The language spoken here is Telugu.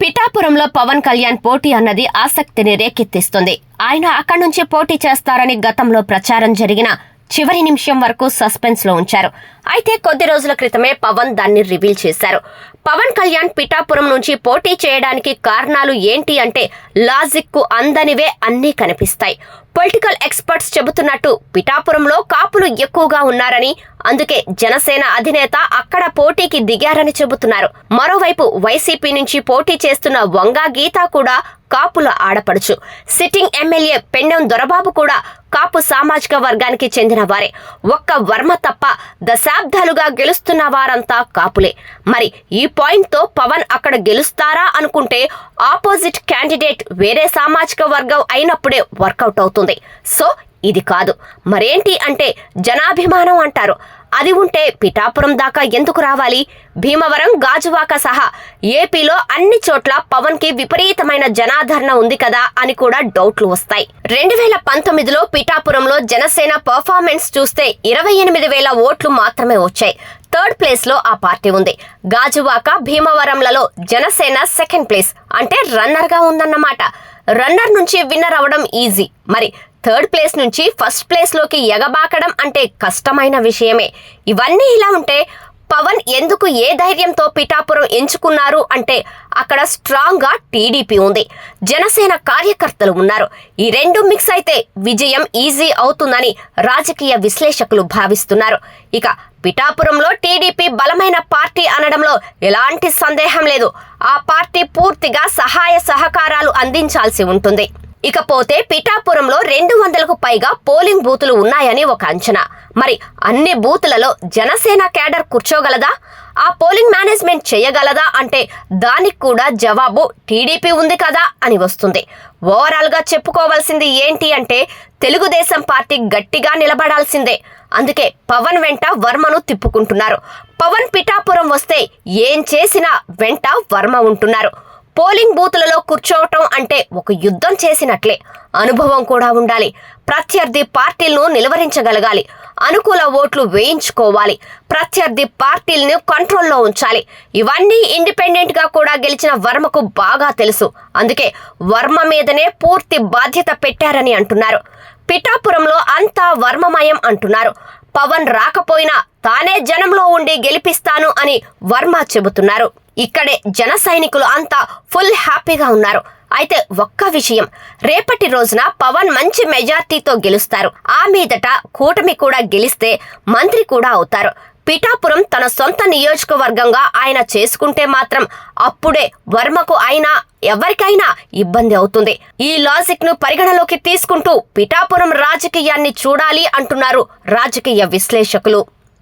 పిఠాపురంలో పవన్ కళ్యాణ్ పోటీ అన్నది ఆసక్తిని రేకెత్తిస్తుంది. ఆయన అక్కడి నుంచి పోటీ చేస్తారని గతంలో ప్రచారం జరిగిన చివరి నిమిషం వరకు సస్పెన్స్లో ఉంచారు. అయితే కొద్ది రోజుల క్రితమే పవన్ దాన్ని రివీల్ చేశారు. పవన్ కళ్యాణ్ పిఠాపురం నుంచి పోటీ చేయడానికి కారణాలు ఏంటి అంటే లాజిక్కు అందనివే అన్నీ కనిపిస్తాయి. పొలిటికల్ ఎక్స్పర్ట్స్ చెబుతున్నట్టు పిఠాపురంలో కాపులు ఎక్కువగా ఉన్నారని అందుకే జనసేన అధినేత అక్కడ పోటీకి దిగారని చెబుతున్నారు. మరోవైపు వైసీపీ నుంచి పోటీ చేస్తున్న వంగా గీత కూడా కాపుల ఆడపడుచు. సిట్టింగ్ ఎమ్మెల్యే పెండెం దొరబాబు కూడా కాపు సామాజిక వర్గానికి చెందిన వారే. ఒక్క వర్మ తప్ప దశాబ్దాలుగా గెలుస్తున్న వారంతా కాపులే. మరి ఈ పాయింట్తో పవన్ అక్కడ గెలుస్తారా అనుకుంటే ఆపోజిట్ క్యాండిడేట్ వేరే సామాజిక వర్గం అయినప్పుడే వర్కౌట్ అవుతుంది. సో ఇది కాదు. మరేంటి అంటే జనాభిమానం అంటారు. అది ఉంటే పిఠాపురం దాకా ఎందుకు రావాలి? భీమవరం గాజువాక సహా ఏపీలో అన్ని చోట్ల పవన్కి విపరీతమైన జనాదరణ ఉంది కదా అని కూడా డౌట్లు వస్తాయి. రెండు వేల పంతొమ్మిదిలో పిఠాపురంలో జనసేన పర్ఫార్మెన్స్ చూస్తే ఇరవై ఎనిమిది వేల ఓట్లు మాత్రమే వచ్చాయి. థర్డ్ ప్లేస్లో ఆ పార్టీ ఉంది. గాజువాక భీమవరంలలో జనసేన సెకండ్ ప్లేస్. అంటే రన్నర్గా ఉందన్నమాట. రన్నర్ నుంచి విన్నర్ అవడం ఈజీ. మరి థర్డ్ ప్లేస్ నుంచి ఫస్ట్ ప్లేస్లోకి ఎగబాకడం అంటే కష్టమైన విషయమే. ఇవన్నీ ఇలా ఉంటే పవన్ ఎందుకు ఏ ధైర్యంతో పిఠాపురం ఎంచుకున్నారు అంటే అక్కడ స్ట్రాంగ్గా టీడీపీ ఉంది. జనసేన కార్యకర్తలు ఉన్నారు. ఈ రెండు మిక్స్ అయితే విజయం ఈజీ అవుతుందని రాజకీయ విశ్లేషకులు భావిస్తున్నారు. ఇక పిఠాపురంలో టీడీపీ బలమైన పార్టీ అనడంలో ఎలాంటి సందేహం లేదు. ఆ పార్టీ పూర్తిగా సహాయ సహకారాలు అందించాల్సి ఉంటుంది. ఇకపోతే పిఠాపురంలో రెండు వందలకు పైగా పోలింగ్ బూతులు ఉన్నాయని ఒక అంచనా. మరి అన్ని బూతులలో జనసేన క్యాడర్ కూర్చోగలదా? ఆ పోలింగ్ మేనేజ్మెంట్ చేయగలదా అంటే దానికి కూడా జవాబు టీడీపీ ఉంది కదా అని వస్తుంది. ఓవరాల్గా చెప్పుకోవాల్సింది ఏంటి అంటే తెలుగుదేశం పార్టీ గట్టిగా నిలబడాల్సిందే. అందుకే పవన్ వెంట వర్మను తిప్పుకుంటున్నారు. పవన్ పిఠాపురం వస్తే ఏం చేసినా వెంట వర్మ ఉంటున్నారు. పోలింగ్ బూతులలో కూర్చోవటం అంటే ఒక యుద్ధం చేసినట్లే. అనుభవం కూడా ఉండాలి. ప్రత్యర్థి పార్టీలను నిలువరించగలగాలి. అనుకూల ఓట్లు వేయించుకోవాలి. ప్రత్యర్థి పార్టీలను కంట్రోల్లో ఉంచాలి. ఇవన్నీ ఇండిపెండెంట్గా కూడా గెలిచిన వర్మకు బాగా తెలుసు. అందుకే వర్మ మీదనే పూర్తి బాధ్యత పెట్టారని అంటున్నారు. పిఠాపురంలో అంతా వర్మమయం అంటున్నారు. పవన్ రాకపోయినా తానే జనంలో ఉండి గెలిపిస్తాను అని వర్మ చెబుతున్నారు. ఇక్కడే జన సైనికులు అంతా ఫుల్ హ్యాపీగా ఉన్నారు. అయితే ఒక్క విషయం రేపటి రోజున పవన్ మంచి మెజార్టీతో గెలుస్తారు. ఆ మీదట కూటమి కూడా గెలిస్తే మంత్రి కూడా అవుతారు. పిఠాపురం తన సొంత నియోజకవర్గంగా ఆయన చేసుకుంటే మాత్రం అప్పుడే వర్మకు అయినా ఎవరికైనా ఇబ్బంది అవుతుంది. ఈ లాజిక్ను పరిగణలోకి తీసుకుంటూ పిఠాపురం రాజకీయాన్ని చూడాలి అంటున్నారు రాజకీయ విశ్లేషకులు.